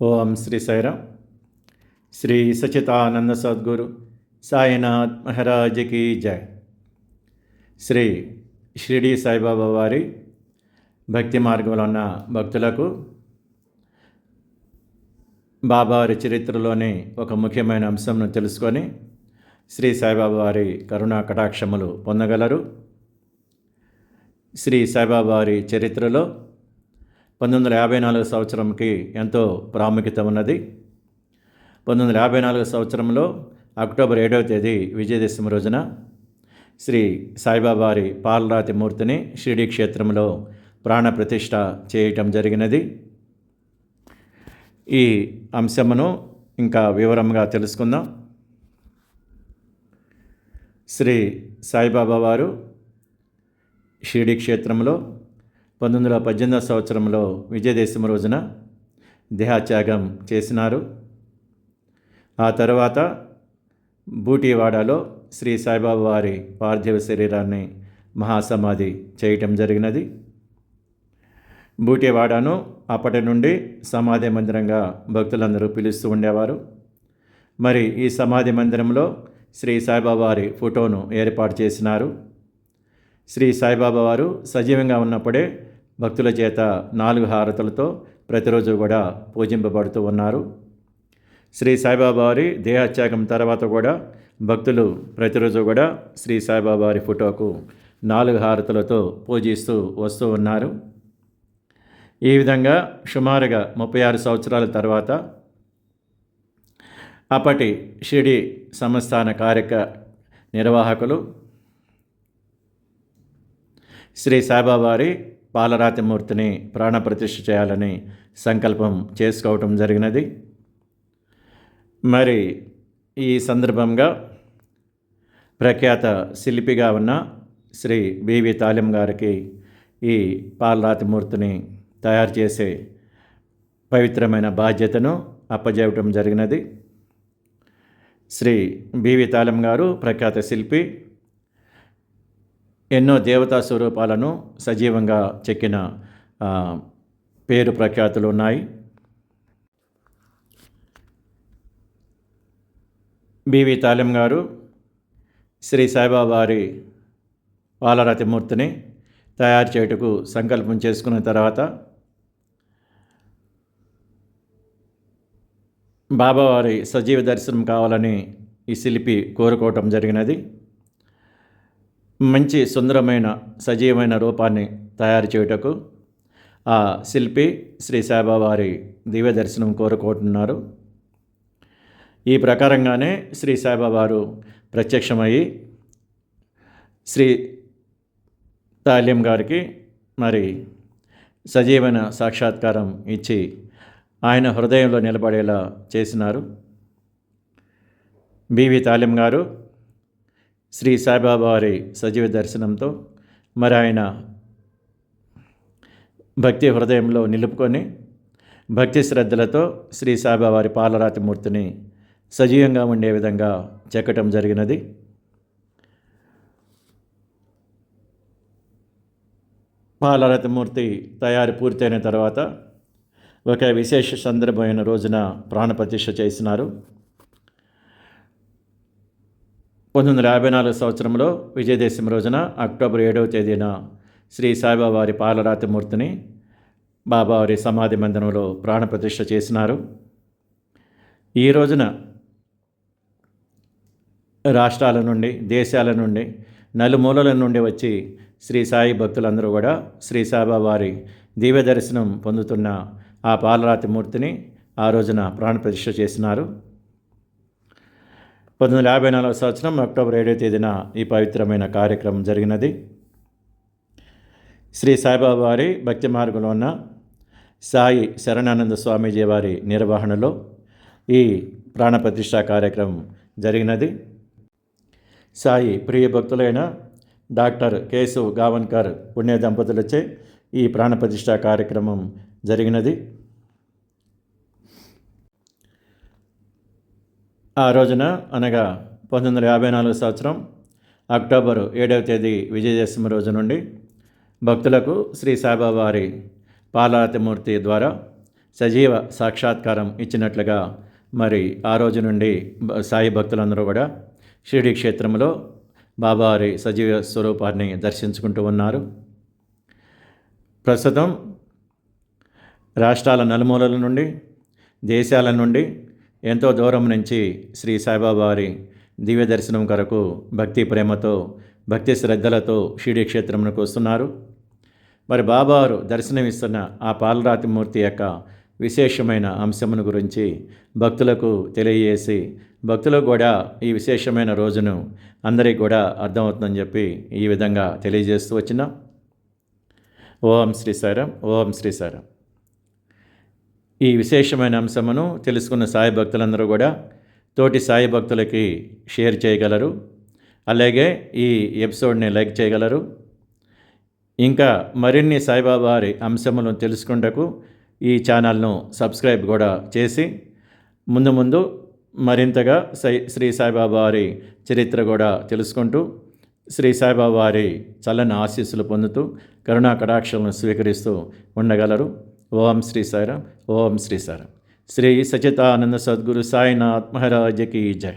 ఓం శ్రీ సైరా శ్రీ సచితానంద సద్గురు సాయినాథ్ మహారాజ్కి జై. శ్రీ షిరిడి సాయిబాబా వారి భక్తి మార్గంలో ఉన్న భక్తులకు బాబావారి చరిత్రలోని ఒక ముఖ్యమైన అంశంను తెలుసుకొని శ్రీ సాయిబాబా వారి కరుణా కటాక్షములు పొందగలరు. శ్రీ సాయిబాబా వారి చరిత్రలో పంతొమ్మిది వందల యాభై నాలుగు సంవత్సరంకి ఎంతో ప్రాముఖ్యత ఉన్నది. పంతొమ్మిది వందల యాభై నాలుగు సంవత్సరంలో అక్టోబర్ ఏడవ తేదీ విజయదశమి రోజున శ్రీ సాయిబాబా వారి పాలరాతి మూర్తిని షిరిడి క్షేత్రంలో ప్రాణప్రతిష్ఠ చేయటం జరిగినది. ఈ అంశమును ఇంకా వివరంగా తెలుసుకుందాం. శ్రీ సాయిబాబా వారు షిరిడి క్షేత్రంలో పంతొమ్మిది వందల పద్దెనిమిదవ సంవత్సరంలో విజయదశమి రోజున దేహత్యాగం చేసినారు. ఆ తర్వాత బూటీవాడలో శ్రీ సాయిబాబా వారి పార్థివ శరీరాన్ని మహాసమాధి చేయటం జరిగినది. బూటీవాడను అప్పటి నుండి సమాధి మందిరంగా భక్తులందరూ పిలుస్తూ ఉండేవారు. మరి ఈ సమాధి మందిరంలో శ్రీ సాయిబాబా వారి ఫోటోను ఏర్పాటు చేసినారు. శ్రీ సాయిబాబా వారు సజీవంగా ఉన్నప్పుడే భక్తుల చేత నాలుగు హారతులతో ప్రతిరోజు కూడా పూజింపబడుతూ ఉన్నారు. శ్రీ సాయిబాబా వారి దేహత్యాగం తర్వాత కూడా భక్తులు ప్రతిరోజు కూడా శ్రీ సాయిబాబా వారి ఫోటోకు నాలుగు హారతులతో పూజిస్తూ వస్తూ ఉన్నారు. ఈ విధంగా సుమారుగా ముప్పై ఆరు సంవత్సరాల తర్వాత అప్పటి షిడి సంస్థాన కార్యక నిర్వాహకులు శ్రీ సాయిబాబారి పాలరాతి మూర్తిని ప్రాణప్రతిష్ఠ చేయాలని సంకల్పం చేసుకోవటం జరిగినది. మరి ఈ సందర్భంగా ప్రఖ్యాత శిల్పిగా ఉన్న శ్రీ బివి తాలిం గారికి ఈ పాలరాతి మూర్తిని తయారు చేసే పవిత్రమైన బాధ్యతను అప్పజేయటం జరిగినది. శ్రీ బివి తాలిం గారు ప్రఖ్యాత శిల్పి ఎన్నో దేవతా స్వరూపాలను సజీవంగా చెక్కిన పేరు ప్రఖ్యాతులు ఉన్నాయి. బివి తాలిం గారు శ్రీ సాయిబాబారి వారి మూర్తిని తయారు చేయుటకు సంకల్పం చేసుకున్న తర్వాత బాబావారి సజీవ దర్శనం కావాలని ఈ శిల్పి కోరుకోవటం జరిగినది. మంచి సుందరమైన సజీవమైన రూపాన్ని తయారు చేయుటకు ఆ శిల్పి శ్రీ సాయిబాబావారి దివ్య దర్శనం కోరుకుంటున్నారు. ఈ ప్రకారంగానే శ్రీ సాయిబాబారు ప్రత్యక్షమయ్యి శ్రీ తాల్యం గారికి మరి సజీవమైన సాక్షాత్కారం ఇచ్చి ఆయన హృదయంలో నిలబడేలా చేసినారు. బివి తాలిం గారు శ్రీ సాయిబాబా వారి సజీవ దర్శనంతో మరి ఆయన భక్తి హృదయంలో నిలుపుకొని భక్తి శ్రద్ధలతో శ్రీ సాయిబాబా వారి పాలరాతి మూర్తిని సజీవంగా ఉండే విధంగా చెక్కటం జరిగినది. పాలరాతి మూర్తి తయారు పూర్తయిన తర్వాత ఒక విశేష సందర్భమైన రోజున ప్రాణప్రతిష్ఠ చేసినారు. పంతొమ్మిది వందల యాభై నాలుగు సంవత్సరంలో విజయదశమి రోజున అక్టోబర్ ఏడవ తేదీన శ్రీ సాయిబాబా వారి పాలరాతి మూర్తిని బాబావారి సమాధి మందిరంలో ప్రాణప్రతిష్ఠ చేసినారు. ఈ రోజున రాష్ట్రాల నుండి దేశాల నుండి నలుమూలల నుండి వచ్చి శ్రీ సాయి భక్తులందరూ కూడా శ్రీ సాయిబాబా వారి దివ్య దర్శనం పొందుతున్న ఆ పాలరాతి మూర్తిని ఆ రోజున ప్రాణప్రతిష్ఠ చేసినారు. పంతొమ్మిది వందల యాభై నాలుగు సంవత్సరం అక్టోబర్ ఏడవ తేదీన ఈ పవిత్రమైన కార్యక్రమం జరిగినది. శ్రీ సాయిబాబా వారి భక్తి మార్గంలో ఉన్న సాయి శరణానంద స్వామీజీ వారి నిర్వహణలో ఈ ప్రాణప్రతిష్ఠ కార్యక్రమం జరిగినది. సాయి ప్రియ భక్తులైన డాక్టర్ కేశవ్ గావన్కర్ పుణ్య దంపతులచే ఈ ప్రాణప్రతిష్ఠ కార్యక్రమం జరిగినది. ఆ రోజున అనగా పంతొమ్మిది వందల యాభై నాలుగు సంవత్సరం అక్టోబర్ ఏడవ తేదీ విజయదశమి రోజు నుండి భక్తులకు శ్రీ సాయిబాబావారి వారి ద్వారా సజీవ సాక్షాత్కారం ఇచ్చినట్లుగా మరి ఆ రోజు నుండి సాయి భక్తులందరూ కూడా షిరిడి క్షేత్రంలో బాబావారి సజీవ స్వరూపాన్ని దర్శించుకుంటూ ఉన్నారు. ప్రస్తుతం రాష్ట్రాల నలుమూలల నుండి దేశాల నుండి ఎంతో దూరం నుంచి శ్రీ సాయిబాబావారి దివ్య దర్శనం కొరకు భక్తి ప్రేమతో భక్తి శ్రద్ధలతో షిరిడి క్షేత్రంకు వస్తున్నారు. మరి బాబావారు దర్శనమిస్తున్న ఆ పాలరాతి మూర్తి యొక్క విశేషమైన అంశమును గురించి భక్తులకు తెలియజేసి భక్తులకు కూడా ఈ విశేషమైన రోజును అందరికీ కూడా అర్థమవుతుందని చెప్పి ఈ విధంగా తెలియజేస్తూ వచ్చిన. ఓం శ్రీ సాయిరాం ఓం శ్రీ సాయిరాం ఈ విశేషమైన అంశమును తెలుసుకున్న సాయి భక్తులందరూ కూడా తోటి సాయి భక్తులకి షేర్ చేయగలరు. అలాగే ఈ ఎపిసోడ్ని లైక్ చేయగలరు. ఇంకా మరిన్ని సాయిబాబా వారి అంశములను తెలుసుకుంటకు ఈ ఛానల్ను సబ్స్క్రైబ్ కూడా చేసి ముందు ముందు మరింతగా సై శ్రీ సాయిబాబా వారి చరిత్ర కూడా తెలుసుకుంటూ శ్రీ సాయిబాబా వారి చల్లని ఆశీస్సులు పొందుతూ కరుణా కటాక్షలను స్వీకరిస్తూ ఉండగలరు. ఓం శ్రీ సాయిరాం ఓం శ్రీ సాయిరాం శ్రీ సచితానంద సద్గురు సాయినాథ్ మహారాజకి జై